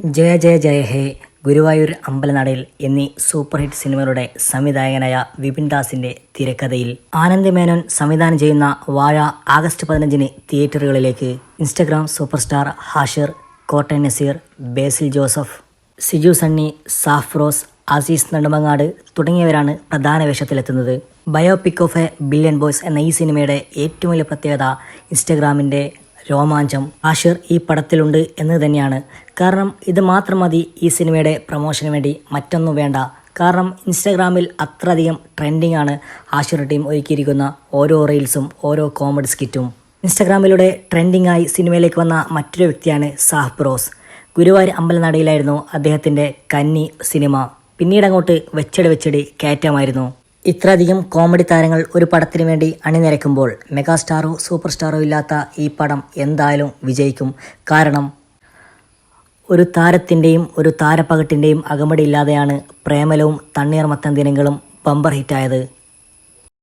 ജയ ജയ ജയ ഹേ ഗുരുവായൂർ അമ്പലനടയിൽ എന്നീ super hit സിനിമകളുടെ സംവിധായകനായ വിപിൻ ദാസിന്റെ തിരക്കഥയിൽ ആനന്ദ് മേനോൻ സംവിധാനം ചെയ്യുന്ന വാഴ ആഗസ്റ്റ് പതിനഞ്ചിന് തിയേറ്ററുകളിലേക്ക് Instagram super star Hashir Kottayam Nazeer Basil Joseph Siju Sunny Safros Azeez Nedumangad തുടങ്ങിയവരാണ് പ്രധാന വേഷത്തിലെത്തുന്നത്. Biopic of a billion boys എന്ന ഈ സിനിമയുടെ ഏറ്റവും വലിയ പ്രത്യേകത ഇൻസ്റ്റഗ്രാമിന്റെ രോമാഞ്ചം ആഷിർ ഈ പടത്തിലുണ്ട് എന്ന് തന്നെയാണ്. കാരണം ഇത് മാത്രം മതി ഈ സിനിമയുടെ പ്രൊമോഷന് വേണ്ടി. മറ്റൊന്നും വേണ്ട. കാരണം ഇൻസ്റ്റാഗ്രാമിൽ അത്രയധികം ട്രെൻഡിങ് ആണ് ആഷിർ ടീം ഒരുക്കിയിരിക്കുന്ന ഓരോ റീൽസും ഓരോ കോമഡി സ്കിറ്റും ഇൻസ്റ്റാഗ്രാമിലൂടെ ട്രെൻഡിംഗ് ആയി സിനിമയിലേക്ക് വന്ന മറ്റൊരു വ്യക്തിയാണ് സാഹ്ബ്രോസ് ഗുരുവായൂർ അമ്പലനടയിലായിരുന്നു അദ്ദേഹത്തിന്റെ കന്നി സിനിമ. പിന്നീട് അങ്ങോട്ട് വെച്ചടി വെച്ചടി കയറ്റമായിരുന്നു. ഇത്രയധികം കോമഡി താരങ്ങൾ ഒരു പടത്തിന് വേണ്ടി അണിനിരക്കുമ്പോൾ മെഗാസ്റ്റാറോ സൂപ്പർ സ്റ്റാറോ ഇല്ലാത്ത ഈ പടം എന്തായാലും വിജയിക്കും. കാരണം ഒരു താരത്തിന്റെയും ഒരു താരപ്പകട്ടിന്റെയും അകമടി ഇല്ലാതെയാണ് പ്രേമലവും തണ്ണീർമത്തൻ ദിനങ്ങളും ബമ്പർ ഹിറ്റായത്.